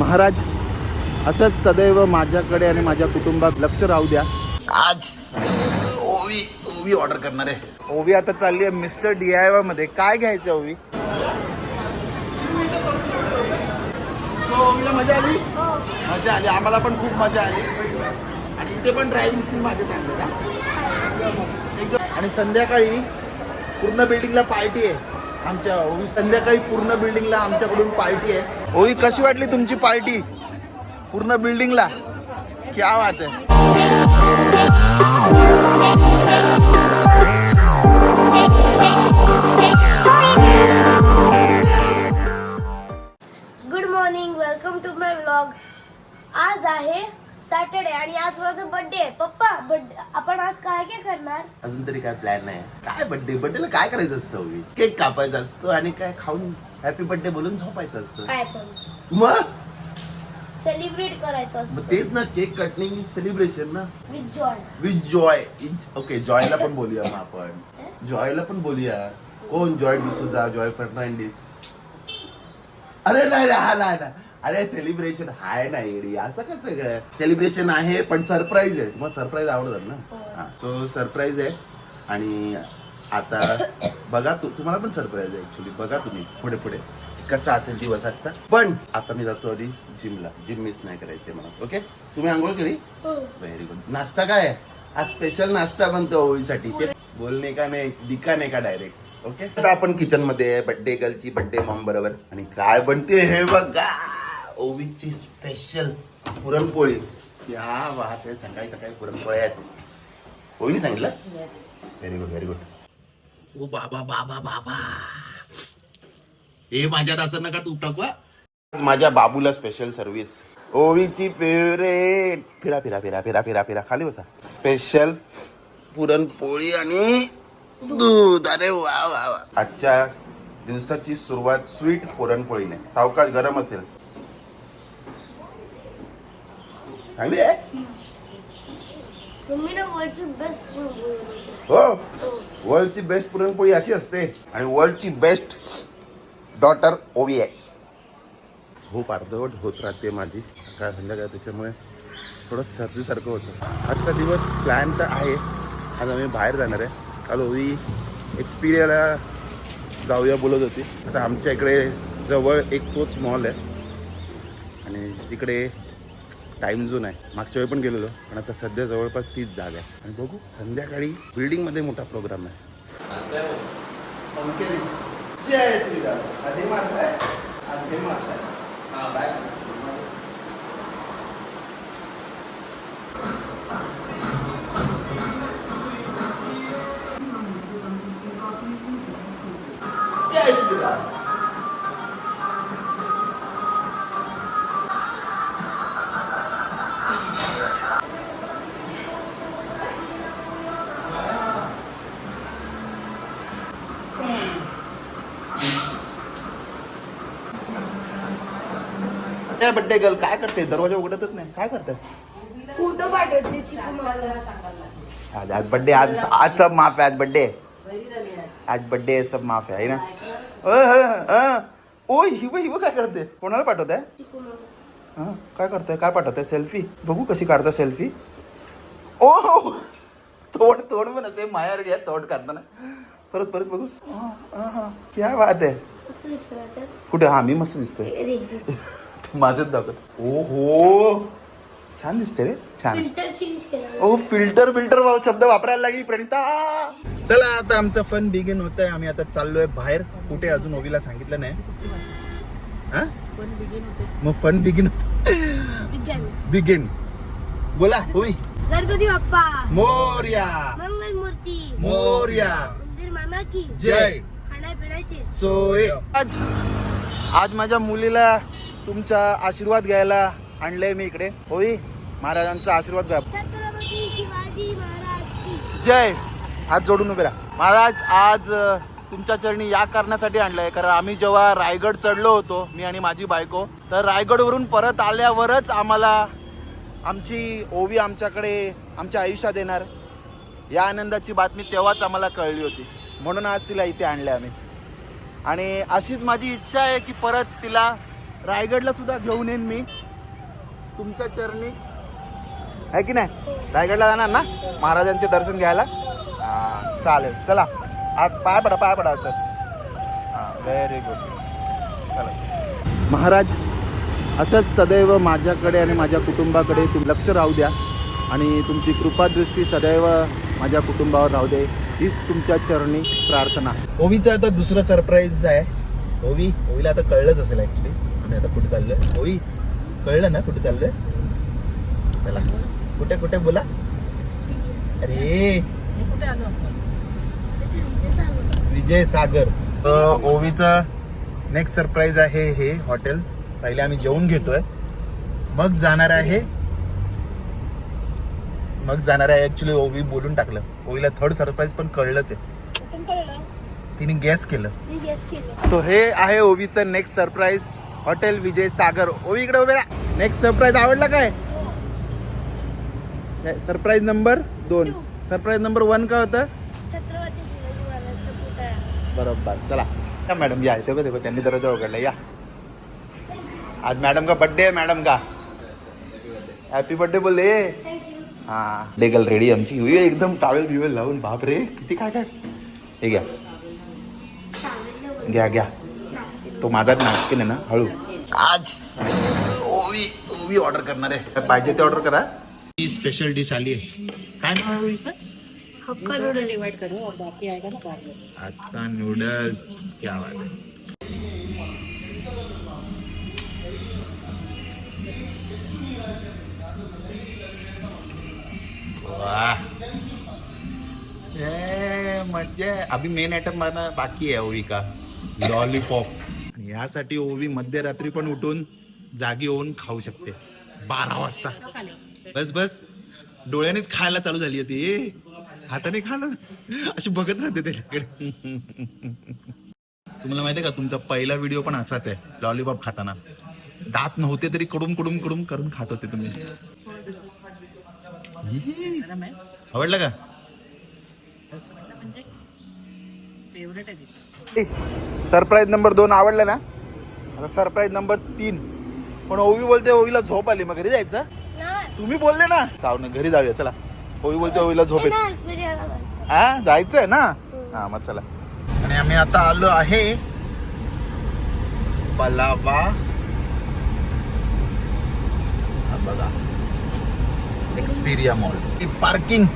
महाराज असंच सदैव माझ्याकडे आणि माझ्या कुटुंबात लक्ष राहू द्या. आज ओवी ओवी ऑर्डर करणार आहे. ओवी आता चालली आहे मिस्टर डी आय वायमध्ये. काय घ्यायचं ओवी? सो ओवीला मजा आली? मजा आली. आम्हाला पण खूप मजा आली. आणि इथे पण ड्रायव्हिंग माझे चांगले एकदम आणि संध्याकाळी पूर्ण बिल्डिंगला पार्टी आहे. आमच्या ओवी संध्याकाळी पूर्ण बिल्डिंगला आमच्याकडून पार्टी आहे. ओवी कशी वाटली तुमची पार्टी पूर्ण बिल्डिंगला क्या बात आहे. Good morning welcome to my vlog आज आहे सॅटर्डे आणि आज माझा बर्थडे पप्पा बर्थडे आपण आज काय काय करणार? अजून तरी काय प्लॅन नाही. काय बर्थडे बर्थडेला काय करायचं असतं केक कापायचा असतो आणि काय खाऊन हॅपी बर्थडे बोलून झोपायचं असतं. काय पण. मग? सेलिब्रेट करायचं मग असतं. तेच ना केक कटनिंग इज सेलिब्रेशन ना? With Joy with Joy okay जॉयला पण बोलूया मग आपण. जॉयला पण बोलूया. कोण जॉय डिसूजा जॉय फर्नांडिस? अरे नाही रे, नाही ना अरे सेलिब्रेशन हाय ना येडी असं कसं काय सेलिब्रेशन आहे पण सरप्राईज आहे. तुम्हाला सरप्राईज आवडतात ना? सो सरप्राईज आहे. आणि आता बघा तू तुम्हाला पण सरप्राईज आहे ऍक्च्युली बघा तुम्ही पुढे पुढे. कसा असेल दिवस आजचा? पण आता मी जातो आधी जिमला जिम मिस नाही करायची मला ओके तुम्ही आंघोळ केली? हो. व्हेरी गुड नाश्ता काय आहे? आज स्पेशल नाश्ता बनतो ओळीसाठी. ते बोलणे का नाही दिका नाही का डायरेक्ट ओके आता आपण किचनमध्ये बर्थडे गर्लची बर्थडे मॉम बरोबर. आणि काय बनते हे बघा! ओवीची स्पेशल पुरणपोळी. क्या बात आहे सकाळी सकाळी पुरणपोळ्या आहेत. ओवीने सांगितलं? व्हेरी गुड व्हेरी गुड ओ बाबा बाबा बाबा. हे माझ्यात असं नका तू टाकवा माझ्या बाबूला स्पेशल सर्व्हिस ओवीची फेवरेट फिरा फिरा फिरा फिरा फिरा फिरा. खाली बसा. स्पेशल पुरणपोळी आणि दूध. अरे वा वा वा. आजच्या दिवसाची सुरुवात स्वीट पुरणपोळीने. सावकाश गरम असेल. चांगली आहे हो? वर्ल्डची बेस्ट पुरणपोळी अशी असते. आणि वर्ल्डची बेस्ट डॉटर ओवी आहे. झोप अर्धवट होत राहते माझी. सकाळ संध्याकाळ त्याच्यामुळे थोडं सर्दीसारखं होतं. आजचा दिवस प्लॅन तर आहे. आज आम्ही बाहेर जाणार आहे. काल ओवी एक्सपिरियाला जाऊया बोलत होती. आता आमच्या इकडे जवळ एक तोच मॉल आहे. आणि तिकडे टाईम झोन आहे मागच्या वेळी पण गेलेलो पण आता सध्या जवळपास तीच जागा आहे. आणि बघू संध्याकाळी बिल्डिंगमध्ये मोठा प्रोग्राम आहे. जय श्रीराम. त्या बड्डे गर्ल काय करते? दरवाजा उघडतच नाही. काय करते? फोटो पाठवते चिकू मला आज आज बड्डे आज आज सब माफ है आज बड्डे आज. बड्डे है सब माफ है है ना? अ, अ, अ. ओ हिव हिव काय करते? कोणाला पाठवत? आहे मला हा काय करताय काय पाठवताय सेल्फी बघू कशी काढता सेल्फी ओ तोंड तोंड पण असते मायावर घ्या तोंड काढताना. परत परत बघू. हा, हा, हा. क्या बात आहे? कुठे? हा मी मस्त दिसतोय. माझंच दाखवत ओ हो छान दिसते रे. छान. फिल्टर चेंज केला. ओ फिल्टर फिल्टर शब्द वापरायला लागली प्रणिता. चला आता आमचं फन बिगिन होत आहे आम्ही आता चाललोय बाहेर. कुठे अजून ओवीला सांगितलं नाही. हा? मग फन बिगिन बिगिन बोला होई गणपती बाप्पा. मोर्या. मंगल मूर्ती मोर्या. मंदिर मामा की जय. खाण्या पिण्याची सोय. आज आज माझ्या मुलीला तुमचा आशीर्वाद घ्यायला आणलंय मी इकडे. होई महाराजांचा आशीर्वाद घ्या. जय. हात जोडून उभे राहा. महाराज आज तुमच्या चरणी या कारणासाठी आणलंय. कारण आम्ही जेव्हा रायगड चढलो होतो मी आणि माझी बायको तर रायगडवरून परत आल्यावरच आम्हाला आमची ओवी आमच्याकडे आमच्या आयुष्यात येणार. या आनंदाची बातमी तेव्हाच आम्हाला कळली होती. म्हणून आज तिला इथे आणलं आम्ही. आणि अशीच माझी इच्छा आहे की परत तिला रायगडला सुद्धा घेऊन येईन मी. तुमच्या चरणी. आहे की नाही? रायगडला जाणार ना? महाराजांचे दर्शन घ्यायला? चालेल. चला. आज पाय पडा पाय पडा सर हां व्हेरी गुड चला. महाराज असंच सदैव माझ्याकडे आणि माझ्या कुटुंबाकडे तुम्ही लक्ष राहू द्या आणि तुमची कृपादृष्टी सदैव माझ्या कुटुंबावर राहू दे. हीच तुमच्या चरणी प्रार्थना. ओवीचं आता दुसरं सरप्राईज आहे. ओवी ओवीला आता कळलंच असेल ॲक्च्युली आम्ही आता कुठे चाललोय? ओवी कळलं ना कुठे चाललोय? चला कुठे कुठे बोला? अरे! विजय सागर ओवीचं नेक्स्ट सरप्राईज आहे हे हॉटेल पहिले आम्ही जेवून घेतोय. मग जाणार आहे मग जाणार आहे ऍक्च्युली ओवी बोलून टाकलं. ओवीला थर्ड सरप्राईज पण कळलंच आहे. तिने गॅस केलं. तो हे आहे ओवीचं next surprise hotel Vijay Sagar. Ovi इकडे उभे नेक्स्ट सरप्राईज आवडला काय? सरप्राईज नंबर दोन. सरप्राईज नंबर वन काय होतं? बरोबर. चला. या मॅडम या. देखो देखो त्यांनी दरवाजा उघडला. या. आज मॅडम का बर्थडे आहे मॅडम का? हॅपी बर्थडे बोलले. हा. लेगल रेडी आमची. हुई एकदम टावेल बिवेल लावून. बाप रे किती काय काय? हे घ्या. घ्या घ्या. तो माझा नाटकेन आहे ना हळू. आज ओवी ओवी ऑर्डर करणार आहे. पाहिजे ते ऑर्डर करा. ही स्पेशल डिश आली आहे. काय नाव आहे ओवीचं? हक्का नूडल डिवाइड करो. और बाकी आएगा ना बाद में आता नूडल्स क्या बात है वाह. ए, मजा आहे. अभी मेन आयटम मला बाकी आहे ओवी का. लॉलीपॉप यासाठी ओवी मध्यरात्री पण उठून जागी होऊन खाऊ शकते. बारा वाजता. बस बस. डोळ्यानेच खायला चालू झाली आहे ती हाताने खाणं अशी बघत राहते त्याच्याकडे. तुम्हाला माहितीये का तुमचा पहिला व्हिडिओ पण असाच आहे लॉलीपॉप खाताना. दात नव्हते तरी कडून कडून कडून करून खात होते तुम्ही. आवडलं का? फेवरेट आहे. सरप्राईज नंबर दोन आवडलं ना? आता सरप्राईज नंबर तीन. पण ओवी बोलते ओवीला झोप आली. मग घरी जायचं. तुम्ही बोलले ना? चाव ना घरी जाऊया चला. ओवी बोलते ओवीला झोप येते. हा? जायचंय ना? हा मग चला. आणि आम्ही आता आलो आहे पलावा हा बघा. Xperia mall parking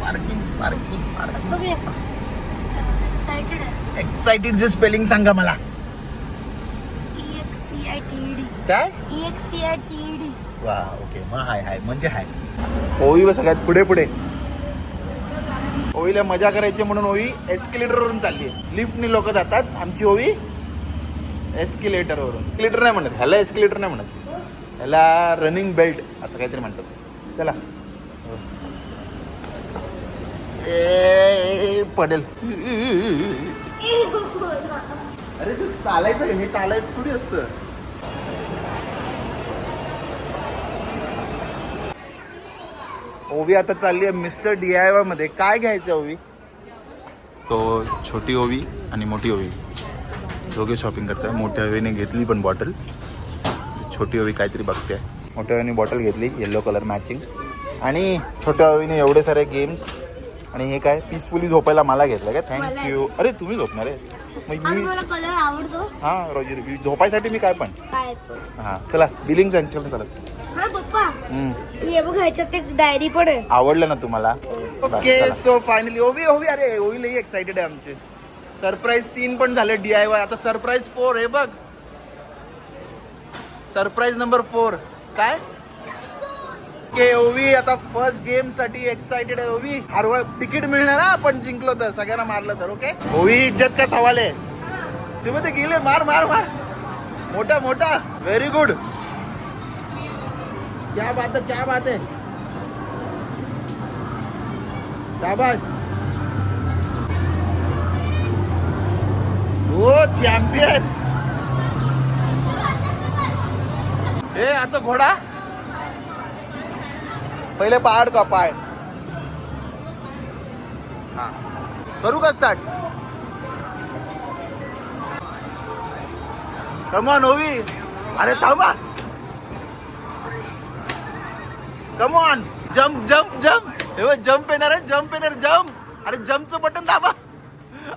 parking parking parking excited जे स्पेलिंग सांगा मला. टी डी काय? वा ओके मग हाय हाय. म्हणजे हाय. ओवी व सगळ्यात पुढे पुढे. ओवीला मजा करायची म्हणून ओवी एस्केलेटर वरून चालली आहे. लिफ्टनी लोक जातात आमची ओवी एस्केलेटर वरून एस्केलेटर नाही म्हणत ह्याला एस्केलेटर नाही म्हणत. ह्याला रनिंग बेल्ट असं काहीतरी म्हणतात. चला. ए, पडेल. अरे ते चालायचं हे चालायचं थोडी असतं. ओवी आता चालली आहे मिस्टर डी आय वायमध्ये. काय घ्यायचं ओवी? तो छोटी ओवी आणि मोठी ओवी. दोघे शॉपिंग करतात मोठ्या ओवीने घेतली पण बॉटल छोटी ओवी काहीतरी बघते. मोठ्या ओवीने बॉटल घेतली. येल्लो कलर मॅचिंग आणि छोट्या ओवीने एवढे सारे गेम्स आणि हे काय पीसफुली झोपायला मला घेतलं काय? थँक्यू अरे तुम्ही झोपणार आहे. मग आणि मी मला कलर आवडतो. हा रोजी झोपायसाठी मी काय पण. हा चला बिलिंग सांग चला चला. हा हे डायरी पण आहे. आवडलं ना तुम्हाला? ओके सो फायनली ओवी ओवी अरे ओवी लई एक्साइटेड आहे आमचे. सरप्राईज तीन पण झाले डी आय वाय आता सरप्राईज फोर हे बघ. सरप्राईज नंबर फोर काय? ओवी. आता फर्स्ट गेमसाठी एक्साइटेड आहे ओवी. हरवा तिकीट मिळणार ना आपण जिंकलो तर. सगळ्यांना मारलं तर ओके ओवी इज्जत का सवाल आहे? तुम्ही ते गेले मार मार मार. मोठा मोठा. व्हेरी गुड क्या बात है क्या बात है. शाबाश. हो चॅम्पियन ए आता घोडा. पहिले पाड का पाय? हा. करू का स्टार्ट कमा ओवी अरे थांबा. Come on jump jump jump हे जम्प येणार आहे जम्प येणार जम्प अरे जम्पचं बटन दाबा.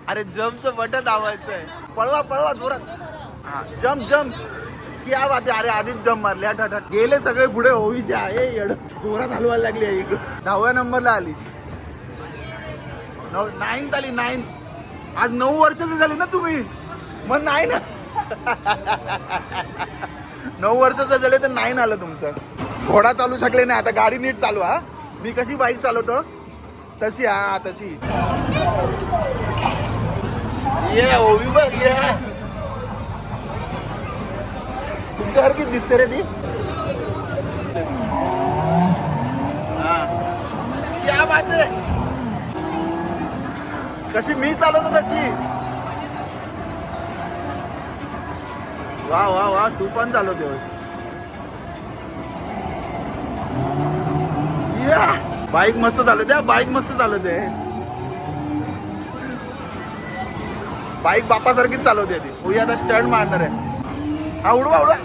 अरे जम्पचं बटन दाबायचं आहे पळवा पळवा जोरात. हा जम्प जम्प क्या बात आहे अरे आधीच जम मारले. हट गेले सगळे पुढे. होवीचे आहे येड. जोरात हलवायला लागली आहे दहाव्या नंबरला आली. नऊ नाईन्थ आली नाईन्थ आज नऊ वर्षाची झाली ना तुम्ही? मग नाही ना? नऊ वर्षाचं झाले तर नाही आलं तुमचं. घोडा चालू शकले नाही. आता गाडी नीट चालू हा. मी कशी बाईक चालवतो? तशी हा तशी. ये ओवी बघ ये. सारखीच दिसते रे ती. हा. क्या बात आहे. कशी मी चालवतो तशी? वा वा वा तू पण चालवते या. बाईक मस्त चालवते हा, बाईक मस्त चालवते. बाईक बापासारखीच चालवते ती. होई आता स्टंट मारणार आहे. हा उडवा उडवा.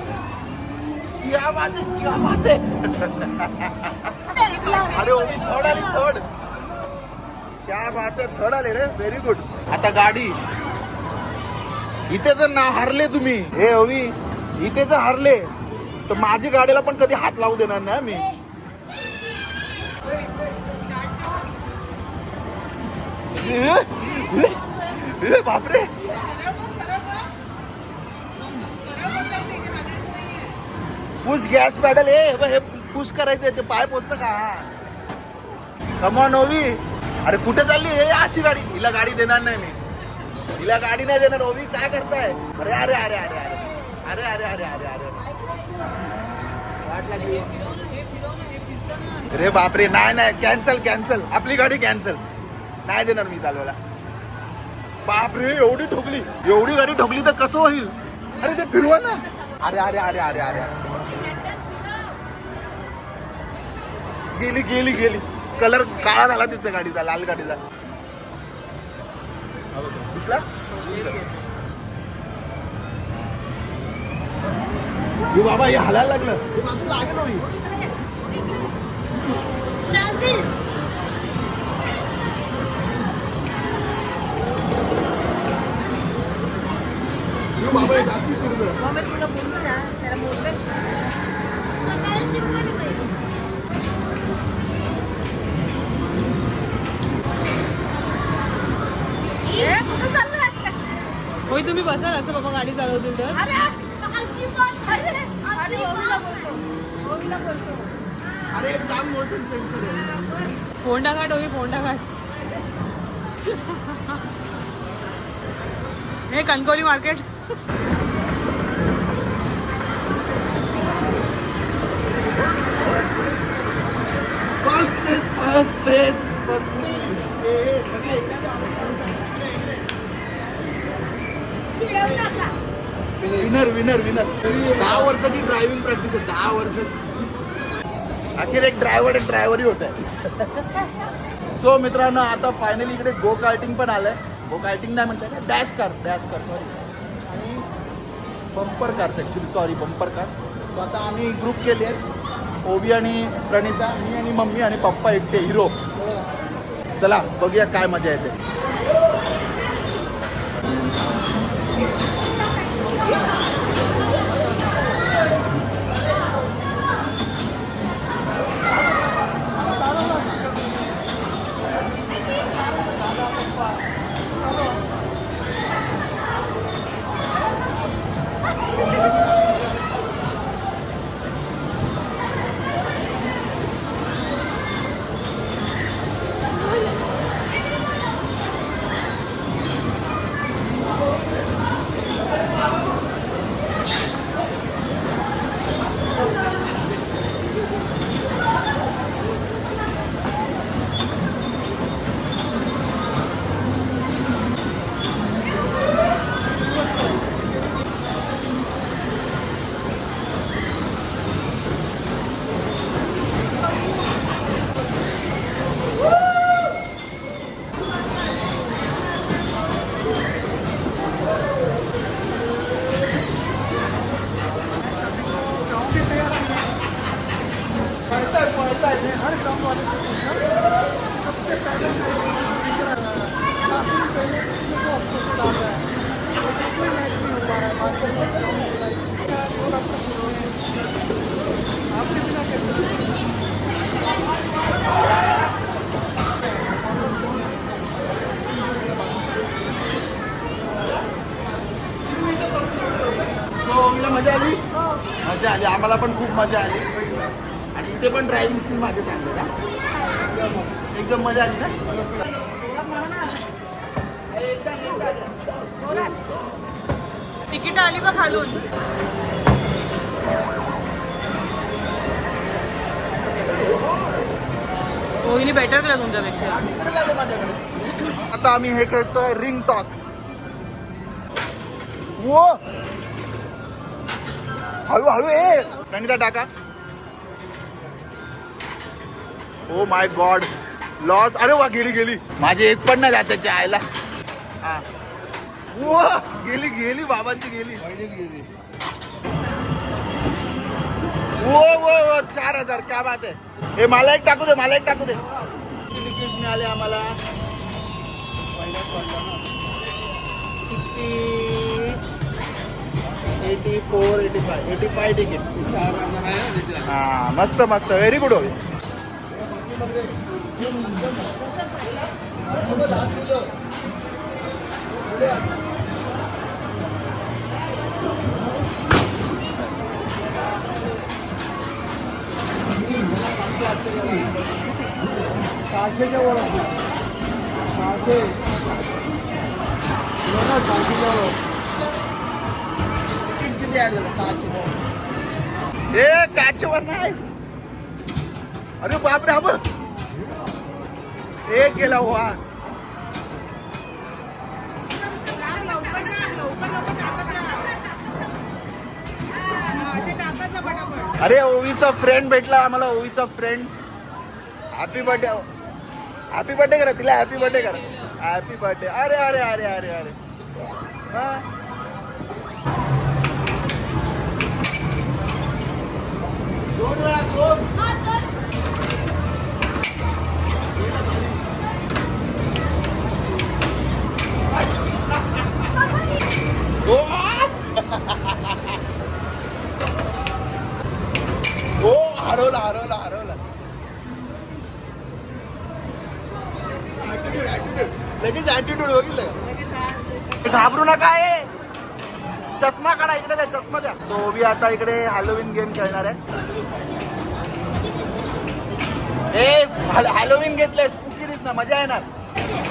क्या बात आहे क्या बात अरे ओवी थर्ड आली थर्ड क्या बात आहे थर्ड आले रे व्हेरी गुड आता गाडी। इथे जर ना हारले तुम्ही। हे ओवी इथे जर हारले तर माझी गाडीला पण कधी हात लावू देणार नाही मी बापरे. पुश गॅस पॅडल हे हे पुश करायचंय ते पाय पोचत का? कमा ओवी. अरे कुठे चालली? हे अशी गाडी. हिला गाडी देणार नाही मी. हिला गाडी नाही देणार ओवी. काय करताय? अरे अरे अरे अरे अरे. अरे अरे अरे अरे अरे. वाट लागली अरे बापरे नाही नाही. कॅन्सल कॅन्सल आपली गाडी कॅन्सल नाही देणार मी चालवायला. बापरे एवढी ठोकली. एवढी गाडी ठोकली तर कसं होईल? अरे ते फिरवा ना. अरे अरे अरे अरे अरे. गेली गेली गेली. कलर काळा झाला तिचा गाडीचा लाल गाडीचा. दिसला? बाबा हे हलायला लागलं. हे बाजूला आहे ना ही. ब्राझील हे बाबा हे जास्ती फिरलं. ओवी तुम्ही बसाल असं बाबा गाडी चालवतील तर. पोंडा घाट होई पोंडा घाट हे Kankavli market. First place first place winner winner winner दहा वर्षाची ड्रायव्हिंग प्रॅक्टिस आहे दहा वर्ष. अखेर एक ड्रायव्हर एक ड्रायव्हरही होत आहे. सो मित्रांनो आता फायनली इकडे गो कार्टिंग पण आलंय. गो कार्टिंग नाही म्हणताय ना dash car dash car sorry आणि bumper cars actually sorry bumper car so आता आम्ही ग्रुप केले आहेत ओबी आणि प्रणिता मी आणि मम्मी आणि पप्पा एकटे हिरो चला बघूया काय मजा येते. मजा आली. आम्हाला पण खूप मजा आली. आणि इथे पण ड्रायव्हिंग स्किल माझे चांगले ना एकदम मजा आली ना? तिकीट आली बघ खालून. रोहिणी बेटर केलं तुमच्यापेक्षा. आता आम्ही हे खेळतोय रिंग टॉस वो! हळू हळू ए प्रणिता टाका. ओ माय गॉड लॉस अरे वा गेली गेली. माझी एक पण नाही जात त्याच्या आईला. हा. वो गेली गेली बाबांची गेली. गेली. वो वो वो चार हजार क्या बात आहे. हे मला एक टाकू दे मला एक टाकू दे. तिकीट मिळाले आम्हाला. Sixty eighty four eighty five eighty five ticket हा मस्त मस्त व्हेरी गुड होईल सहाशेच्या वर असणार. सहाशे हो ना, वर. ए नाही. अरे बापरे हा बघ. एक गेला हो अरे ओवीचा फ्रेंड भेटला. आम्हाला ओवीचा friend happy birthday happy birthday करा तिला. हॅपी बर्थडे करा. हॅपी बर्थडे अरे अरे अरे अरे अरे. दोन वेळा दोन हो हरवला हरवला हरवला. लगेच ऍटिट्यूड बघितलं का? घाबरू नका ए. चष्मा काढा इकडे द्या चष्मा द्या. सो ओबी आता इकडे हॅलोविन गेम खेळणार आहे. ए हॅलोविन घेतलंय स्पुकी दिसणार मजा येणार.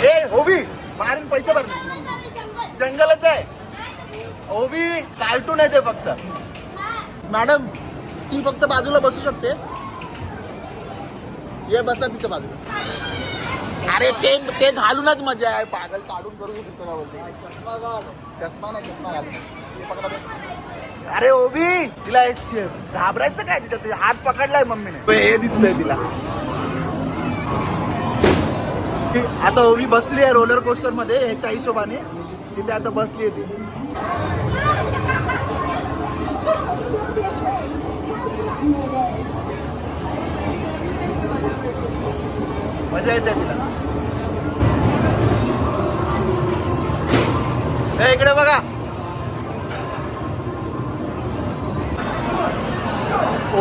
ए ओबी बाहेरून पैसे भरले जंगलच आहे. ओबी कार्टून आहे ते फक्त. मॅडम ती फक्त बाजूला बसू शकते. ये बसा तिच्या बाजूला. अरे ते ते घालूनच मजा आहे. पागल काढून करू शकतो बोलते. चष्मा नाही चष्मा घालून. अरे ओबी तिला घाबरायचं काय तिच्या हात पकडलाय मम्मीने. हे दिसतंय तिला. आता ओबी बसली आहे रोलर कोस्टरमध्ये ह्याच्या हिशोबाने. तिथे आता बसली आहे ती. मजा येते तिला. इकडे बघा.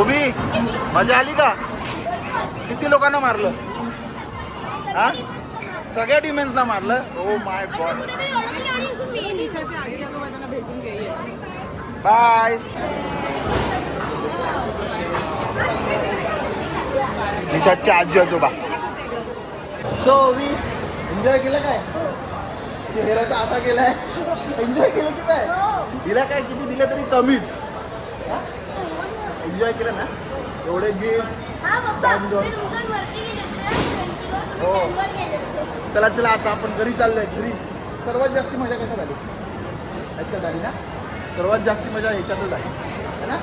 ओबी मजा आली का? किती लोकांना मारलं? हा? सगळ्या डिमेन्सना मारलं. Oh oh my God bye निशादचे आजी आजोबा. सो ओबी एन्जॉय केलं काय? चेहरा तर असा केलाय. एन्जॉय केलं की काय? तिला काय किती? दिलं तरी कमीच एन्जॉय केलं ना? एवढे गिफ्ट हो. चला चला आता आपण घरी चाललोय घरी. सर्वात जास्त मजा कशा झाली ह्याच्यात झाली ना? सर्वात जास्त मजा ह्याच्यातच झाली है ना?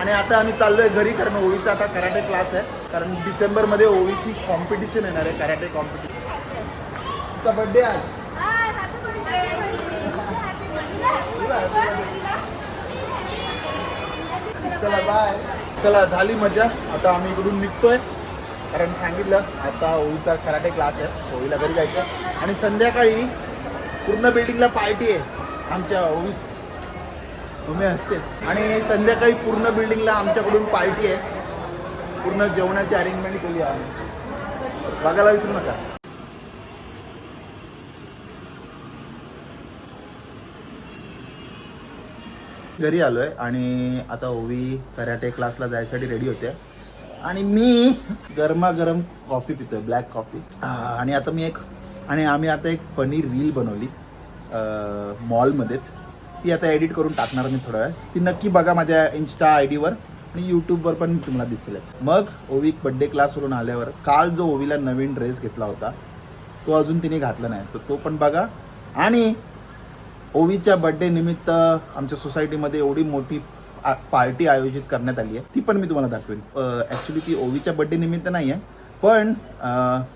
आणि आता आम्ही चाललोय घरी कारण ओवीचा आता कराटे क्लास आहे. कारण डिसेंबरमध्ये ओवीची कॉम्पिटिशन येणार आहे कराटे कॉम्पिटिशन तुझा बर्थडे आज? चला बाय चला झाली मजा. आता आम्ही इकडून निघतोय. कारण सांगितलं आता ओळीचा कराटे क्लास आहे होळीला घरी जायचं. आणि संध्याकाळी पूर्ण बिल्डिंगला पार्टी आहे आमच्या ओळी तुम्ही असते. आणि संध्याकाळी पूर्ण बिल्डिंगला आमच्याकडून पार्टी आहे. पूर्ण जेवणाची अरेंजमेंट केली आहे बघायला विसरू नका. घरी आलोय आणि आता ओवी कराटे क्लासला जायसाठी रेडी होते आणि मी गरमागरम कॉफी पितोय ब्लॅक कॉफी आणि आता मी एक आणि आम्ही आता एक फनी रील बनवली मॉलमध्येच ती आता एडिट करून टाकणार मी थोड्या वेळेस ती नक्की बघा माझ्या इन्स्टा आय डीवर आणि यूट्यूबवर पण तुम्हाला दिसेलच. मग ओवी बड्डे क्लासवरून आल्यावर काल जो ओवीला नवीन ड्रेस घेतला होता तो अजून तिने घातला नाही. तर तो पण बघा. आणि ओवीच्या बड्डे निमित्त आमच्या सोसायटीमध्ये एवढी मोठी पार्टी आयोजित करण्यात आली आहे. ती पण मी तुम्हाला दाखवेन. ॲक्च्युली ती ओवीच्या बर्थडे निमित्त नाही आहे पण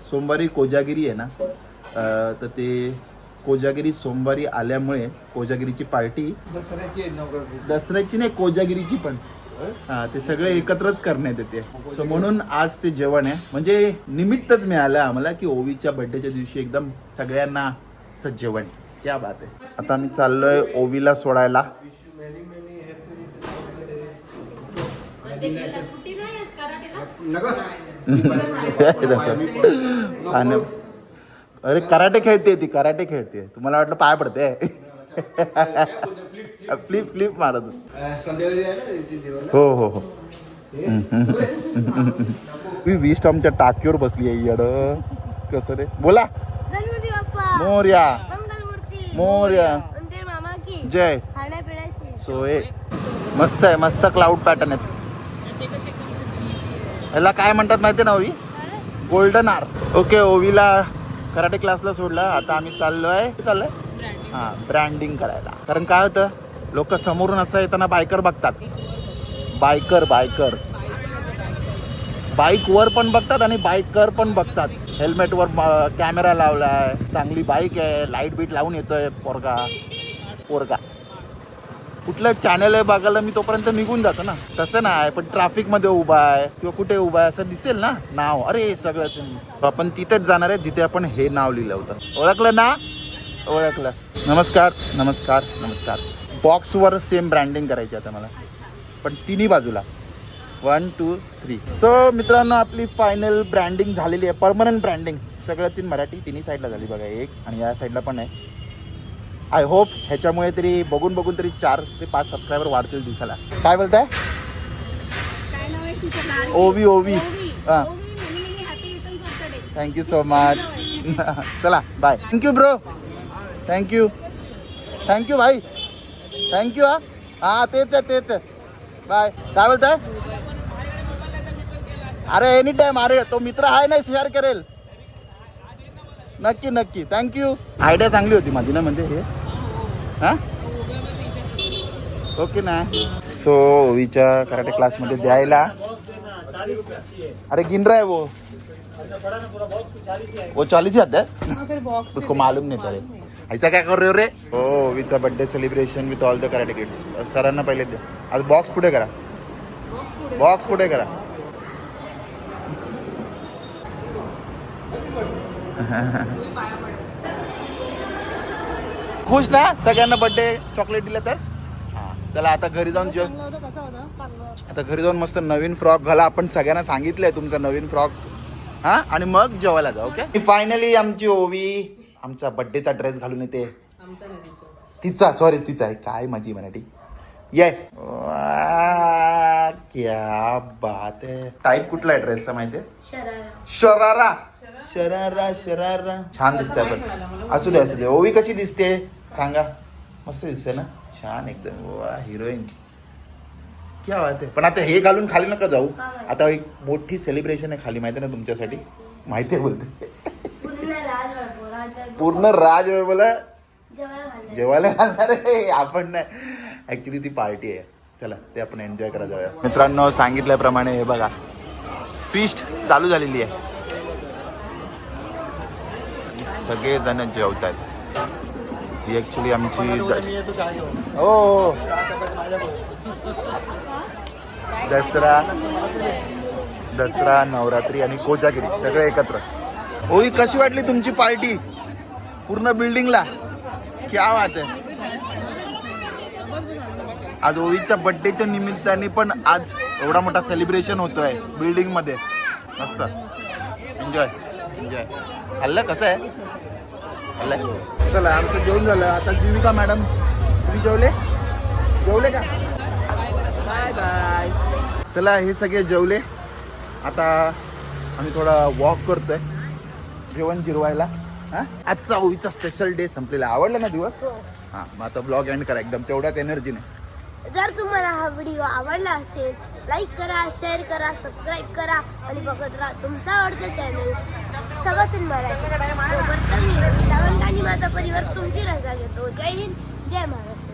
सोमवारी कोजागिरी आहे ना तर ते कोजागिरी सोमवारी आल्यामुळे कोजागिरीची पार्टी दसऱ्याची नाही कोजागिरीची पण. हा ते सगळे एकत्रच करण्यात येते. सो म्हणून आज ते जेवण आहे. म्हणजे निमित्तच मिळालं आम्हाला की ओवीच्या बर्थडेच्या दिवशी एकदम सगळ्यांना जेवण. क्या बात आहे. आता मी चाललोय ओवीला सोडायला. अरे कराटे खेळते ती कराटे खेळते. तुम्हाला वाटलं पाय पडते. फ्लिप फ्लिप मारत. हो हो हो. मी वीस आमच्या टाकीवर बसली आहे येड. कसं रे? बोला. मोर्या. मोरया. मंदिर मामा की. जय. सोय. मस्त आहे मस्त क्लाउड पॅटर्न आहेत. ह्याला काय म्हणतात माहिती ना ओवी? गोल्डन आर ओके ओवीला कराटे क्लासला सोडलं. आता आम्ही चाललोय. चाललंय? हां ब्रँडिंग करायला. कारण काय होतं? लोक समोरून असं येताना बायकर बघतात. बायकर बायकर बाईक वर पण बघतात आणि बायकर पण बघतात. हेल्मेटवर कॅमेरा लावलाय. चांगली बाईक आहे. लाइट बीट लावून येतोय पोरगा. पोरगा. कुठलं चॅनल आहे बघायला मी तोपर्यंत निघून जातो ना. तसं नाही पण ट्रॅफिकमध्ये उभा आहे किंवा कुठे उभा आहे असं दिसेल ना नाव. अरे सगळंच आपण तिथेच जाणार आहे जिथे आपण हे नाव लिहिलं होतं. ओळखलं ना? ओळखलं. नमस्कार नमस्कार नमस्कार. बॉक्सवर सेम ब्रँडिंग करायची आता मला. पण तिन्ही बाजूला. वन टू थ्री सो मित्रांनो आपली फायनल ब्रँडिंग झालेली आहे. परमनंट ब्रँडिंग सगळंच इन मराठी. तिन्ही साईडला झाली बघा एक. आणि या साईडला पण आहे. आय होप ह्याच्यामुळे तरी बघून बघून तरी चार ते पाच सबस्क्रायबर वाढतील दिवसाला. काय बोलताय? ओवी ओवी. हां. थँक्यू सो मच चला bye thank you bro thank you thank you भाई थँक्यू हा हां तेच आहे तेच आहे. बाय काय बोलताय? अरे एनी टाइम अरे तो मित्र आहे ना शेअर करेल. नक्की नक्की. थँक्यू आयडिया चांगली होती माझी ना म्हणजे हे. हां? ओके ना. सो ओवीच्या कराटे क्लासमध्ये द्यायला. अरे गिन रहा है वो. वो चालीस ही आता है उसको मालूम नहीं करे ऐसा काय कर रहे हो रे? हो विचा birthday celebration with all the karate kids सरांना पहिले दे. आज बॉक्स पुढे करा. बॉक्स पुढे करा. खुश ना? सगळ्यांना बर्थडे चॉकलेट दिलं तर? हा. चला आता घरी जाऊन जेव आता घरी जाऊन मस्त नवीन फ्रॉक घाला. आपण सगळ्यांना सांगितलंय तुमचा नवीन फ्रॉक. हा? आणि मग जेवायला जा ओके फायनली आमची ओवी आमचा बर्थडेचा ड्रेस घालून येते. तिचा सॉरी तिचा आहे. काय माझी मराठी? ये. क्या बात आहे. टाईप कुठला आहे ड्रेसचा माहितीये शरारा. शरारा. शरारा शरारा. छान दिसते पण. असू दे असू दे. ओवी कशी दिसते? सांगा. मस्त दिसते ना? छान एकदम. वा हिरोईन. क्या वाटते पण आता हे घालून खाली नका जाऊ. आता एक मोठी सेलिब्रेशन आहे खाली. माहिती आहे ना तुमच्यासाठी? माहिती आहे बोलते. पूर्ण राज बोला जेवायला घालणार आहे. आपण नाही. ऍक्च्युली ती पार्टी आहे. चला ते आपण एन्जॉय करा जाऊया. मित्रांनो सांगितल्याप्रमाणे हे बघा. फिस्ट चालू झालेली आहे. सगळे जण जेवत आहेत ही ऍक्च्युली आमची हो. दसरा दसरा नवरात्री आणि कोजागिरी सगळे एकत्र. ओई कशी वाटली तुमची पार्टी? पूर्ण बिल्डिंगला? क्या बात आहे. आज ओवीच्या बर्थडेच्या निमित्ताने पण आज एवढा मोठा सेलिब्रेशन होतोय बिल्डिंगमध्ये. मस्त. एन्जॉय एन्जॉय हल्लं कसं आहे? चला. आमचं जेवण झालं. आता जीविका मॅडम तुम्ही जेवले? जेवले का? Bye bye. चला हे सगळे जेवले. आता आम्ही थोडा वॉक करतोय. जेवण जिरवायला. हा? आजचा ओवीचा स्पेशल डे संपलेला. आवडला ना दिवस? हा. मग आता ब्लॉग एंड करा एकदम. तेवढ्याच एनर्जीने जर तुम्हाला हा व्हिडिओ आवडला असेल लाईक करा शेअर करा सबस्क्राईब करा आणि बघत राहा तुमचा आवडता चॅनल सगळं मराठी तोपर्यंत मी रवी सावंत आणि माझा परिवार तुमची रजा घेतो जय हिंद जय महाराष्ट्र